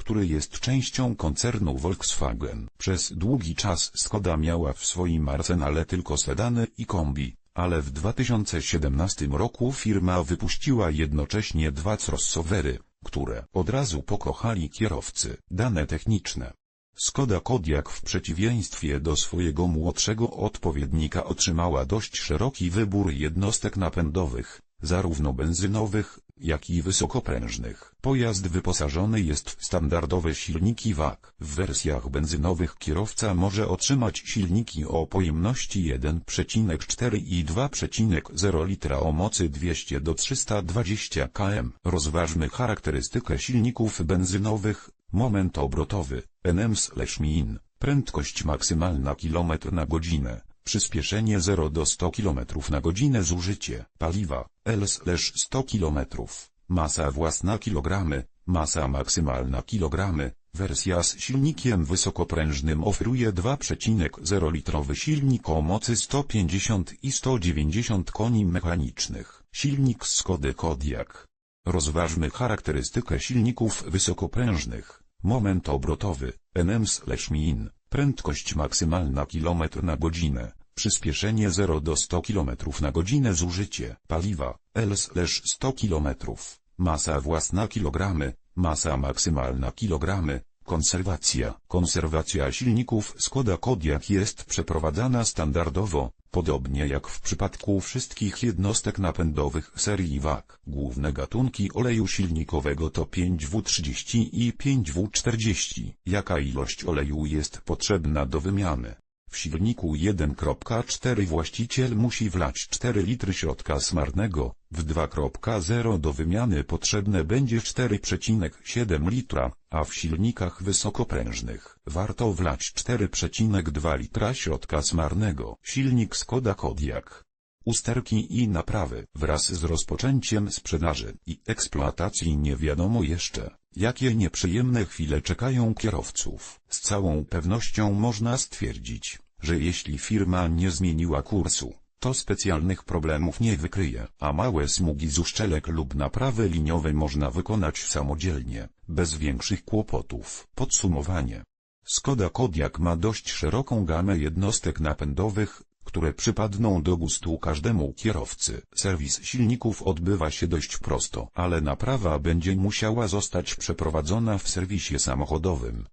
który jest częścią koncernu Volkswagen. Przez długi czas Skoda miała w swoim arsenale tylko sedany i kombi, ale w 2017 roku firma wypuściła jednocześnie dwa crossovery, które od razu pokochali kierowcy. Dane techniczne. Skoda Kodiaq w przeciwieństwie do swojego młodszego odpowiednika otrzymała dość szeroki wybór jednostek napędowych, zarówno benzynowych, jak i wysokoprężnych. Pojazd wyposażony jest w standardowe silniki WAG. W wersjach benzynowych kierowca może otrzymać silniki o pojemności 1,4 i 2,0 litra o mocy 200 do 320 km. Rozważmy charakterystykę silników benzynowych, moment obrotowy, nm/min, prędkość maksymalna km na godzinę, przyspieszenie 0 do 100 km na godzinę zużycie paliwa, L/100 km, masa własna kilogramy, masa maksymalna kilogramy, wersja z silnikiem wysokoprężnym oferuje 2,0 litrowy silnik o mocy 150 i 190 koni mechanicznych, silnik Skody Kodiaq. Rozważmy charakterystykę silników wysokoprężnych. Moment obrotowy, nm/min, prędkość maksymalna km na godzinę, przyspieszenie 0 do 100 km na godzinę zużycie paliwa, L/100 km, masa własna kilogramy, masa maksymalna kilogramy, konserwacja. Konserwacja silników Skoda Kodiaq jest przeprowadzana standardowo, podobnie jak w przypadku wszystkich jednostek napędowych serii WAG. Główne gatunki oleju silnikowego to 5W30 i 5W40. Jaka ilość oleju jest potrzebna do wymiany? W silniku 1.4 właściciel musi wlać 4 litry środka smarnego, w 2.0 do wymiany potrzebne będzie 4,7 litra, a w silnikach wysokoprężnych warto wlać 4,2 litra środka smarnego. Silnik Skoda Kodiaq. Usterki i naprawy. Wraz z rozpoczęciem sprzedaży i eksploatacji nie wiadomo jeszcze, jakie nieprzyjemne chwile czekają kierowców. Z całą pewnością można stwierdzić, że jeśli firma nie zmieniła kursu, to specjalnych problemów nie wykryje, a małe smugi z uszczelek lub naprawy liniowe można wykonać samodzielnie, bez większych kłopotów. Podsumowanie. Skoda Kodiaq ma dość szeroką gamę jednostek napędowych, które przypadną do gustu każdemu kierowcy. Serwis silników odbywa się dość prosto, ale naprawa będzie musiała zostać przeprowadzona w serwisie samochodowym.